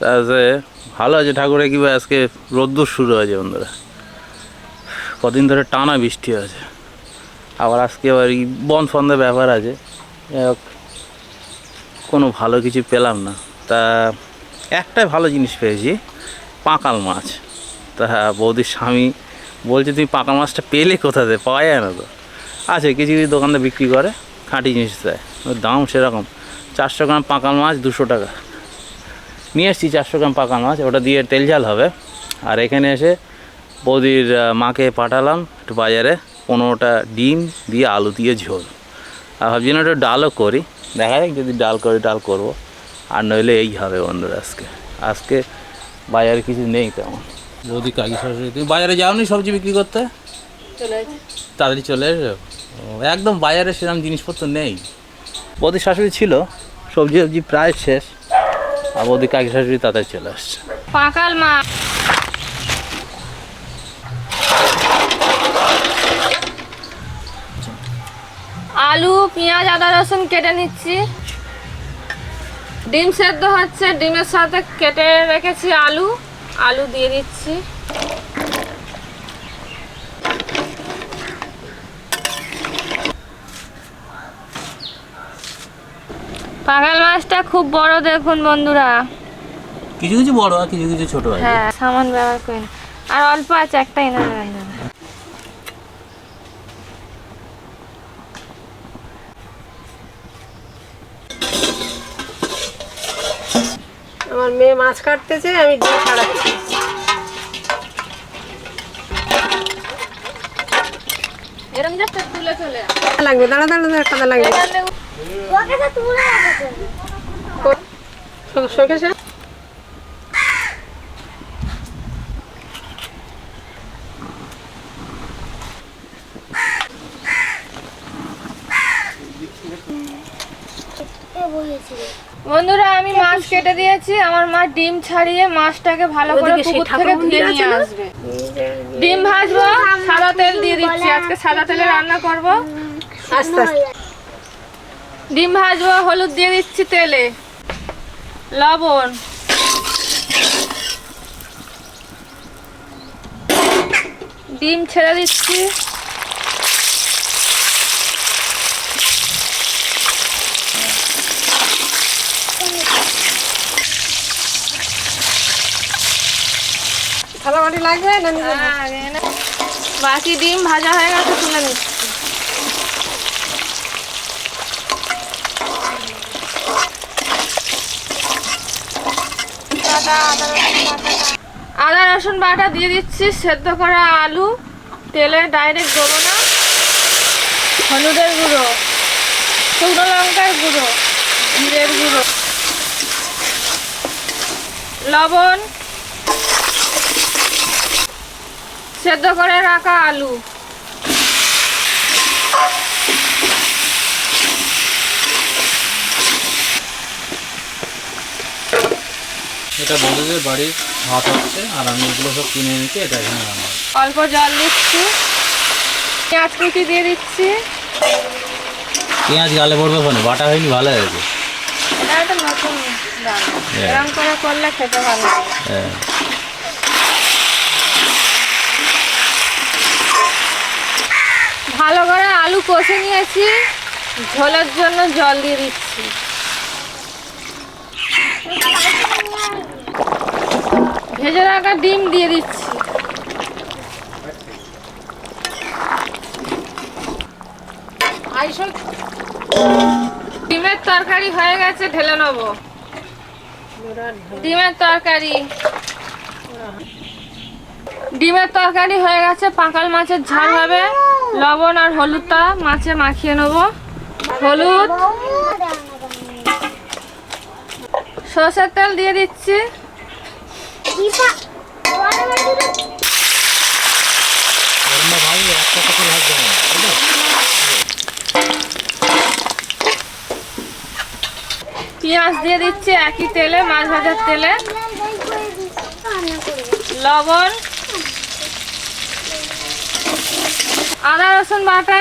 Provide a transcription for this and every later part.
তাতে ভালো আছে ঠাকুরে কি ভাই আজকে রোদ্দুর শুরু হয়েছে বন্ধুরা। কদিন ধরে টানা বৃষ্টি আছে আবার আজকে আবার বন ফন্দের ব্যাপার আছে। কোনো ভালো কিছু পেলাম না। তা একটাই ভালো জিনিস পেয়েছি, পাঁকাল মাছ। তা বৌদির স্বামী বলছে, তুমি পাঁকাল মাছটা পেলে কোথা থেকে? পাওয়া যায় না তো। আছে, কিছু কিছু দোকানটা বিক্রি করে, খাঁটি জিনিস দেয়। দাম সেরকম। চারশো গ্রাম পাঁকাল মাছ দুশো টাকা। নিয়ে এসেছি চারশো গ্রাম পাকা মাছ ওটা দিয়ে তেল ঝাল হবে। আর এখানে এসে বৌদির মাকে পাঠালাম একটু বাজারে পনেরোটা ডিম দিয়ে আলু দিয়ে ঝোল। আর ভাবছি না একটু ডালও করি দেখা যাক যদি ডাল করি ডাল করব। আর নইলে এই হবে বন্ধুরা আজকে। আজকে বাজারে কিছু নেই তেমন। বৌদি কাকি শাশুড়ি তুমি বাজারে যাওনি সবজি বিক্রি করতে? তাড়াতাড়ি চলে এসো। একদম বাজারে সেরকম জিনিসপত্র নেই। বৌদি শাশুড়ি ছিল সবজি সবজি প্রায় শেষ। আর বৌদি কাকি শাশুড়ি তাতে চলে আসছে। পাকাল মা। আলু, পেঁয়াজ, আদা, রসুন কেটে নিচ্ছি। ডিম সেদ্ধ হচ্ছে, ডিমের সাথে কেটে রেখেছি আলু। আলু দিয়ে দিচ্ছি। পাকাল মাছটা খুব বড় দেখুন বন্ধুরা। কিছু কিছু বড় আর কিছু কিছু ছোট আছে হ্যাঁ সামান ব্যবহার করেন। আর অল্প আছে একটা এনে দেবেন আমার মেয়ে মাছ কাটতেছে আমি ডিম ছাড়াচ্ছি। এরম জাস্ট তুলে চলে লাগবে দাঁড়া দাঁড়া দাঁড়া লাগবে। শোকেশে বন্ধুরা আমি মাছ কেটে দিয়েছি। আমার মা ডিম ছাড়িয়ে মাছটাকে ভালো করে পুকুর থেকে ধুয়ে নিয়ে আসবে। ডিম ভাজবো সাদা তেল দিয়ে দিচ্ছি। আজকে সাদা তেলে রান্না করব। আস্তে আস্তে। ডিম ভাজবো হলুদ দিয়ে দিচ্ছি তেলে। লবণ। ডিম ছেড়ে দিচ্ছি। থালা লাগবে না এনে বাকি ডিম ভাজা হয়ে গেছে তুলে নিচ্ছি। আদা, রসুন বাটা দিয়ে দিচ্ছি, সেদ্ধ করা আলু, তেলে ডাইরেক্ট দেবো না। হলুদের গুঁড়ো, শুকনো লঙ্কার গুঁড়ো, জিরের গুঁড়ো, লবণ, সেদ্ধ করে রাখা আলু। এটা বন্ধুদের বাড়ির ভাত হচ্ছে আর আমি এগুলো সব কিনে নিচ্ছি এটা এখানে রান্না অল্প জল দিচ্ছি। পেঁয়াজ কুচি দিয়ে দিচ্ছি। পেঁয়াজ গালে পড়বে ফোনে বাটা হয়নি ভালো হয়েছে। এটা একটা নতুন রান্না হ্যাঁ। এরকম করে করলে খেতে ভালো লাগে হ্যাঁ। ভালো করে আলু কষে নিয়েছি। ঝোলের জন্য জল দিয়ে দিচ্ছি। ভেজে রাখা ডিম দিয়ে দিচ্ছি। ডিমের তরকারি হয়ে গেছে, ঢেলে নেব। ডিমের তরকারি। ডিমের তরকারি হয়ে গেছে, পাকাল মাছের ঝাল হবে। লবণ আর হলুদটা মাছে মাখিয়ে নেব। হলুদ। সর্ষের তেল দিয়ে দিচ্ছি। পেঁয়াজ দিয়ে দিচ্ছি একই তেলে মাছ ভাজার তেলে। লবণ। আদা রসুন বাটা।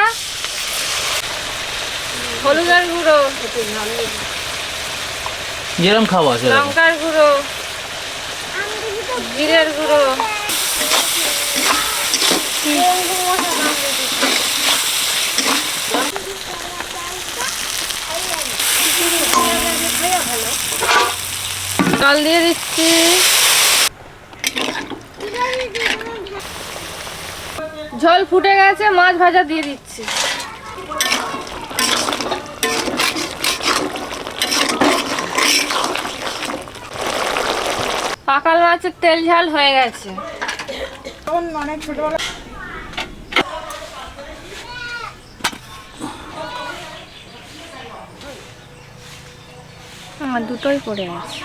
হলুদের গুঁড়ো। যেরকম খাওয়া লঙ্কার গুঁড়ো। জিরের জল দিয়ে দিচ্ছি। ঝোল ফুটে গেছে মাছ ভাজা দিয়ে দিচ্ছি পাকাল মাছের তেল ঝাল হয়ে গেছে। আমার দুটোই পড়ে গেছে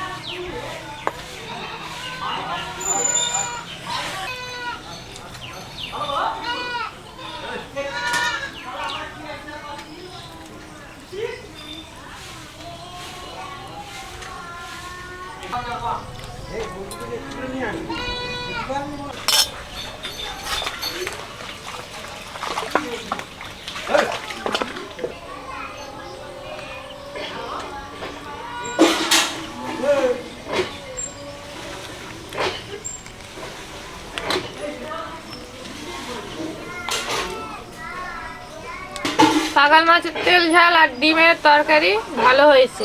পাকাল মাছের তেল ঝাল আর ডিমের তরকারি ভালো হয়েছে।